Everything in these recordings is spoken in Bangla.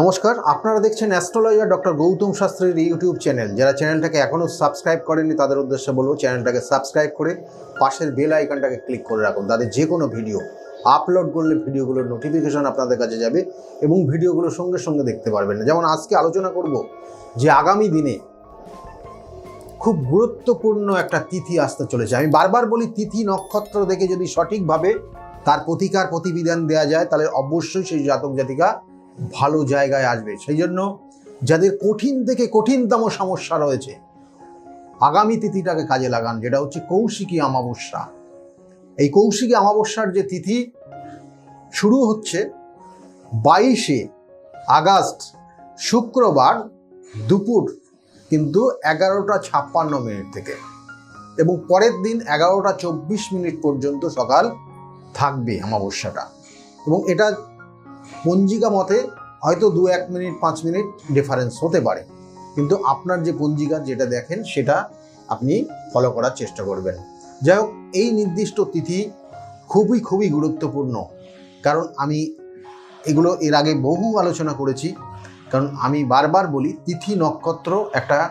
নমস্কার, আপনারা দেখছেন অ্যাস্ট্রোলজার ডক্টর গৌতম শাস্ত্রীর ইউটিউব চ্যানেল। যারা চ্যানেলটাকে এখনও সাবস্ক্রাইব করেনি তাদের উদ্দেশ্যে বলব চ্যানেলটাকে সাবস্ক্রাইব করে পাশের বেল আইকনটাকে ক্লিক করে রাখুন। তাদের যে কোনো ভিডিও আপলোড করলে ভিডিওগুলোর নোটিফিকেশন আপনাদের কাছে যাবে এবং ভিডিওগুলো সঙ্গে সঙ্গে দেখতে পারবেন। যেমন আজকে আলোচনা করব যে আগামী দিনে খুব গুরুত্বপূর্ণ একটা তিথি আসতে চলেছে। আমি বারবার বলি তিথি নক্ষত্র দেখে যদি সঠিকভাবে তার প্রতিকার প্রতিবিধান দেওয়া যায়, তাহলে অবশ্যই সেই জাতক জাতিকা ভালো জায়গায় আসবে। সেই জন্য যাদের কঠিন থেকে কঠিনতম সমস্যা রয়েছে, আগামী তিথিটাকে কাজে লাগান, যেটা হচ্ছে কৌশিকী অমাবস্যা। এই কৌশিকী অমাবস্যার যে তিথি, শুরু হচ্ছে বাইশে আগস্ট, শুক্রবার দুপুর কিন্তু এগারোটা ছাপ্পান্ন মিনিট থেকে এবং পরের দিন এগারোটা চব্বিশ মিনিট পর্যন্ত সকাল থাকবে অমাবস্যাটা। এবং এটা পঞ্জিকা মতে হয়তো দু এক মিনিট, পাঁচ মিনিট ডিফারেন্স হতে পারে। কিন্তু আপনার যে পঞ্জিকা যেটা দেখেন, সেটা আপনি ফলো করার চেষ্টা করবেন। যাই হোক, এই নির্দিষ্ট তিথি খুবই খুবই গুরুত্বপূর্ণ। কারণ আমি এগুলো এর আগে বহু আলোচনা করেছি। কারণ আমি বারবার বলি, তিথি নক্ষত্র একটা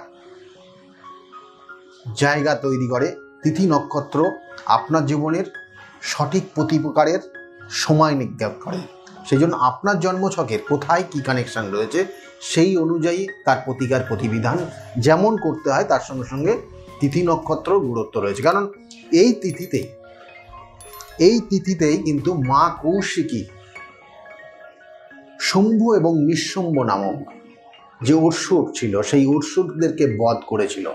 জায়গা তৈরি করে। তিথি নক্ষত্র আপনার জীবনের সঠিক প্রতিপ্রকারের সময় নিজ্ঞাপ করে। সেই জন্য আপনার জন্মছকের কোথায় কি কানেকশন রয়েছে, সেই অনুযায়ী তার প্রতিকার প্রতিবিধান যেমন করতে হয়, তার সঙ্গে সঙ্গে তিথি নক্ষত্র গুরুত্ব রয়েছে। কারণ এই তিথিতে, এই তিথিতেই কিন্তু মা কৌশিকী শম্ভু এবং নিঃশম্ভ নামক যে অর্ষুর ছিল, সেই অর্ষুরদেরকে বধ করেছিল।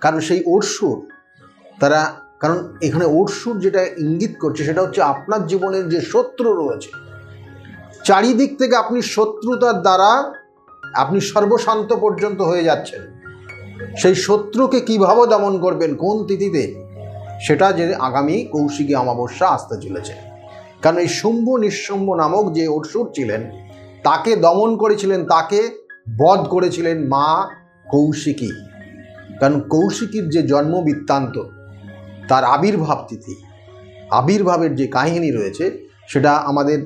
কারণ সেই অর্ষুর তারা কারণ এখানে অর্ষুর যেটা ইঙ্গিত করছে সেটা হচ্ছে আপনার জীবনের যে শত্রু রয়েছে, চারিদিক থেকে আপনি শত্রুতার দ্বারা আপনি সর্বশান্ত পর্যন্ত হয়ে যাচ্ছেন। সেই শত্রুকে কীভাবে দমন করবেন কোন তিথিতে, সেটা যে আগামী কৌশিকী অমাবস্যা আসতে চলেছে। কারণ এই শুম্ভ নিঃশুম্ভ নামক যে অসুর ছিলেন, তাকে দমন করেছিলেন, তাকে বধ করেছিলেন মা কৌশিকী। কারণ কৌশিকীর যে জন্ম বৃত্তান্ত তার আবির্ভাব তিথি। আবির্ভাবের যে কাহিনী রয়েছে, সেটা আমাদের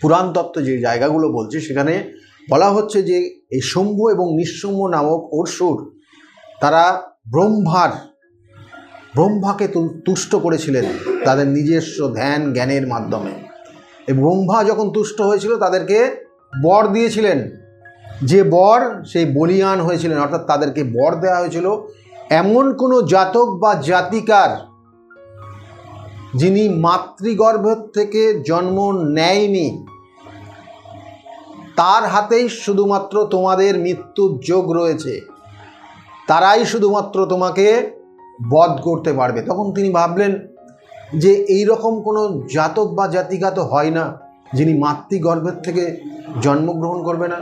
পুরাণ তত্ত্ব যে জায়গাগুলো বলছে, সেখানে বলা হচ্ছে যে এই শম্ভু এবং নিঃশম্ভ নামক অসুর, তারা ব্রহ্মার, ব্রহ্মাকে তুষ্ট করেছিলেন তাদের নিজস্ব ধ্যান জ্ঞানের মাধ্যমে। এই ব্রহ্মা যখন তুষ্ট হয়েছিল, তাদেরকে বর দিয়েছিলেন। যে বর, সেই বলিয়ান হয়েছিলেন, অর্থাৎ তাদেরকে বর দেওয়া হয়েছিল। এমন কোনো জাতক বা জাতিকার যিনি মাতৃগর্ভ থেকে জন্ম নেয়নি, তার হাতেই শুধুমাত্র তোমাদের মৃত্যুর যোগ রয়েছে। তারাই শুধুমাত্র তোমাকে বধ করতে পারবে। তখন তিনি ভাবলেন যে এই রকম কোনো জাতক বা জাতিকা তো হয় না, যিনি মাতৃগর্ভের থেকে জন্মগ্রহণ করবে না।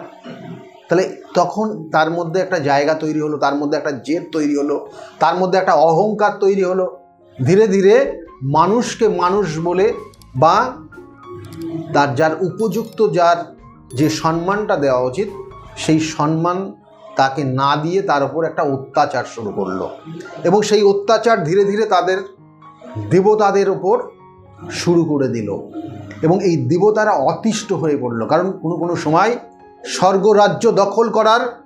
তাহলে তখন তার মধ্যে একটা জায়গা তৈরি হলো, তার মধ্যে একটা জেদ তৈরি হলো, তার মধ্যে একটা অহংকার তৈরি হলো। ধীরে ধীরে মানুষকে মানুষ বলে বা তার যার উপযুক্ত যার যে সম্মানটা দেওয়া উচিত, সেই সম্মান তাকে না দিয়ে তার উপর একটা অত্যাচার শুরু করল। এবং সেই অত্যাচার ধীরে ধীরে তাদের দেবতাদের ওপর শুরু করে দিল। এবং এই দেবতারা অতিষ্ঠ হয়ে পড়ল। কারণ কোনো কোনো সময় স্বর্গরাজ্য দখল করার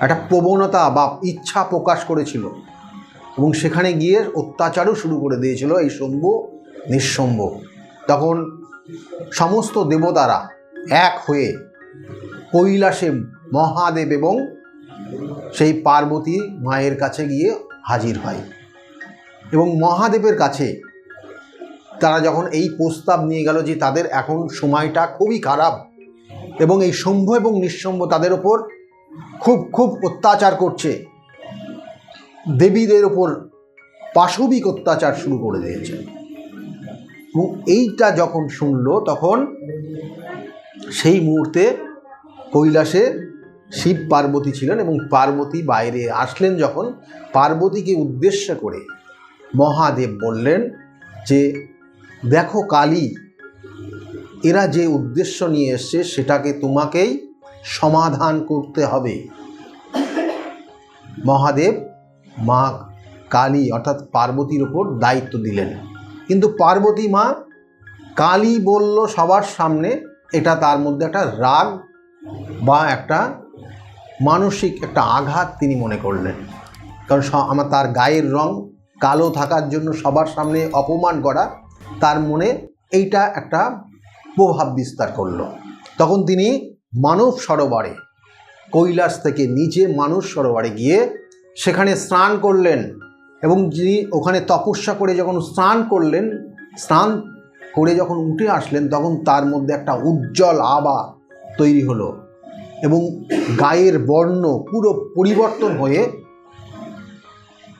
একটা প্রবণতা বা ইচ্ছা প্রকাশ করেছিল। এবং সেখানে গিয়ে অত্যাচারও শুরু করে দিয়েছিল এই শম্ভু নিঃশম্ভ। তখন সমস্ত দেবতারা এক হয়ে কৈলাসে মহাদেব এবং সেই পার্বতী মায়ের কাছে গিয়ে হাজির হয়। এবং মহাদেবের কাছে তারা যখন এই প্রস্তাব নিয়ে গেল যে তাদের এখন সময়টা খুবই খারাপ এবং এই শম্ভ এবং নিঃসম্ভ তাদের ওপর খুব খুব অত্যাচার করছে। দেবীদের ওপর পাশবিক অত্যাচার শুরু করে দিয়েছে। এবং এইটা যখন শুনলো, তখন সেই মুহূর্তে কৈলাসে শিব পার্বতী ছিলেন এবং পার্বতী বাইরে আসলেন যখন। পার্বতীকে উদ্দেশ্য করে মহাদেব বললেন যে, দেখো কালী এরা যে উদ্দেশ্য নিয়ে এসছে, সেটাকে তোমাকেই সমাধান করতে হবে। মহাদেব মা কালী অর্থাৎ পার্বতীর ওপর দায়িত্ব দিলেন। কিন্তু পার্বতী মা কালী বলল সবার সামনে, এটা তার মধ্যে একটা রাগ বা একটা মানসিক একটা আঘাত তিনি মনে করলেন। কারণ আমার তার গায়ের রং কালো থাকার জন্য সবার সামনে অপমান করা, তার মনে এইটা একটা প্রভাব বিস্তার করল। তখন তিনি মানব সরোবরে, কৈলাস থেকে নিচে মানুষ সরোবরে গিয়ে সেখানে স্নান করলেন এবং যিনি ওখানে তপস্যা করে যখন স্নান করলেন, স্নান করে যখন উঠে আসলেন, তখন তার মধ্যে একটা উজ্জ্বল আবা তৈরি হলো এবং গায়ের বর্ণ পুরো পরিবর্তন হয়ে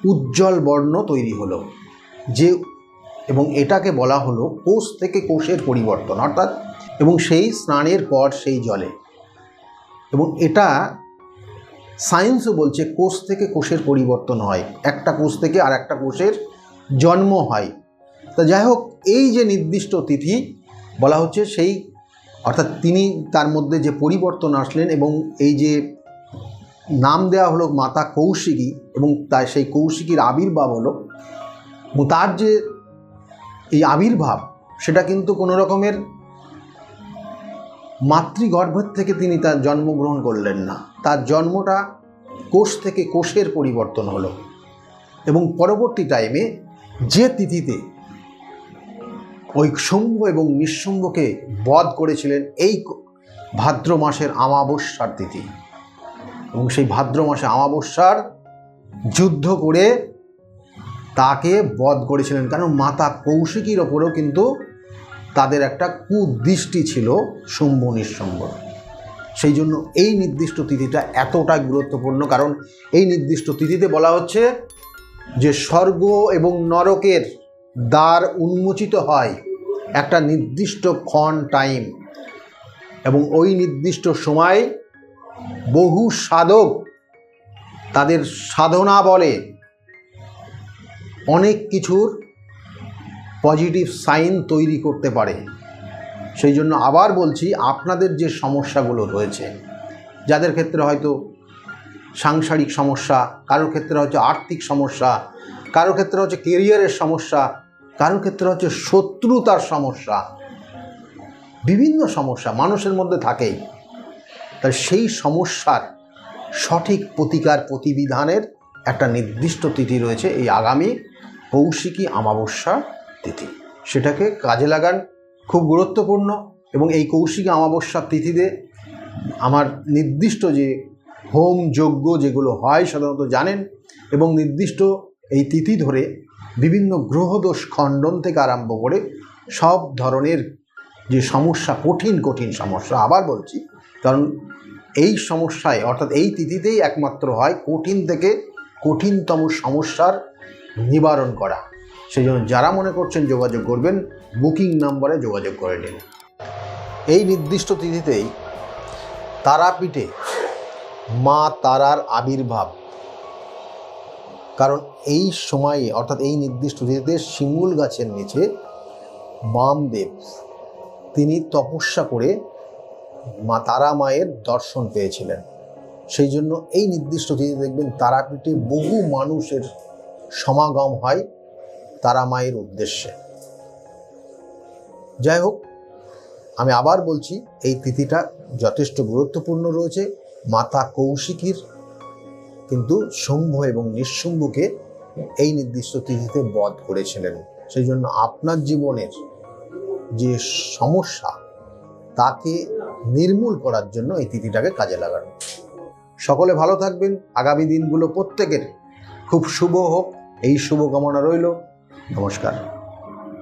উজ্জ্বল বর্ণ তৈরি হলো, যে এবং এটাকে বলা হলো কোষ থেকে কোষের পরিবর্তন, অর্থাৎ এবং সেই স্নানের পর সেই জলে। এবং এটা সায়েন্সও বলছে কোষ থেকে কোষের পরিবর্তন হয়। একটা কোষ থেকে আর একটা কোষের জন্ম হয়। তা যাই হোক, এই যে নির্দিষ্ট তিথি বলা হচ্ছে সেই, অর্থাৎ তিনি তার মধ্যে যে পরিবর্তন আসলেন এবং এই যে নাম দেওয়া হলো মাতা কৌশিকী এবং তার সেই কৌশিকীর আবির্ভাব হলো। তার যে এই আবির্ভাব, সেটা কিন্তু কোনো রকমের মাতৃগর্ভের থেকে তিনি তার জন্মগ্রহণ করলেন না। তার জন্মটা কোষ থেকে কোষের পরিবর্তন হলো এবং পরবর্তী টাইমে যে তিথিতে ওই শুম্ভ এবং নিঃশুম্ভকে বধ করেছিলেন এই ভাদ্র মাসের আমাবস্যার তিথি। এবং সেই ভাদ্র মাসে আমাবস্যার যুদ্ধ করে তাকে বধ করেছিলেন। কারণ মাতা কৌশিকীর ওপরেও কিন্তু তাদের একটা কুদৃষ্টি ছিল শুম্ভ নিঃশুম্ভ সেই জন্য এই নির্দিষ্ট তিথিটা এতটাই গুরুত্বপূর্ণ। কারণ এই নির্দিষ্ট তিথিতে বলা হচ্ছে যে স্বর্গ এবং নরকের দ্বার উন্মোচিত হয় একটা নির্দিষ্ট ক্ষণ টাইম। এবং ওই নির্দিষ্ট সময় বহু সাধক তাদের সাধনা বলে অনেক কিছুর পজিটিভ সাইন তৈরি করতে পারে। সেই জন্য আবার বলছি, আপনাদের যে সমস্যাগুলো রয়েছে, যাদের ক্ষেত্রে হয়তো সাংসারিক সমস্যা, কারোর ক্ষেত্রে হচ্ছে আর্থিক সমস্যা, কারোর ক্ষেত্রে হচ্ছে কেরিয়ারের সমস্যা, কারোর ক্ষেত্রে হচ্ছে শত্রুতার সমস্যা, বিভিন্ন সমস্যা মানুষের মধ্যে থাকেই তাই সেই সমস্যার সঠিক প্রতিকার প্রতিবিধানের একটা নির্দিষ্ট তিথি রয়েছে এই আগামী কৌশিকী অমাবস্যা তিথি। সেটাকে কাজে লাগান, খুব গুরুত্বপূর্ণ এবং এই কৌশিকী অমাবস্যার তিথিতে আমার নির্দিষ্ট যে হোম যজ্ঞ যেগুলো হয় সাধারণত জানেন এবং নির্দিষ্ট এই তিথি ধরে বিভিন্ন গ্রহদোষ খণ্ডন থেকে আরম্ভ করে সব ধরনের যে সমস্যা, কঠিন কঠিন সমস্যা আবার বলছি, কারণ এই সমস্যায় অর্থাৎ এই তিথিতেই একমাত্র হয় কঠিন থেকে কঠিনতম সমস্যার নিবারণ করা। সেই জন্য যারা মনে করছেন যোগাযোগ করবেন, বুকিং নাম্বারে যোগাযোগ করে নিন। এই নির্দিষ্ট তিথিতেই তারাপীঠে মা তারার আবির্ভাব। কারণ এই সময়ে, অর্থাৎ এই নির্দিষ্ট তিথিতে শিমুল গাছের নিচে বামদেব, তিনি তপস্যা করে মা তারা মায়ের দর্শন পেয়েছিলেন। সেই জন্য এই নির্দিষ্ট তিথি দেখবেন তারাপীঠে বহু মানুষের সমাগম হয় তারা মায়ের উদ্দেশ্যে। যাই হোক, আমি আবার বলছি, এই তিথিটা যথেষ্ট গুরুত্বপূর্ণ রয়েছে। মাতা কৌশিকীর কিন্তু শুম্ভ এবং নিঃশুম্ভকে এই নির্দিষ্ট তিথিতে বধ করেছিলেন। সেই জন্য আপনার জীবনের যে সমস্যা, তাকে নির্মূল করার জন্য এই তিথিটাকে কাজে লাগানো। সকলে ভালো থাকবেন। আগামী দিনগুলো প্রত্যেকের খুব শুভ হোক। এই শুভকামনা রইল। নমস্কার।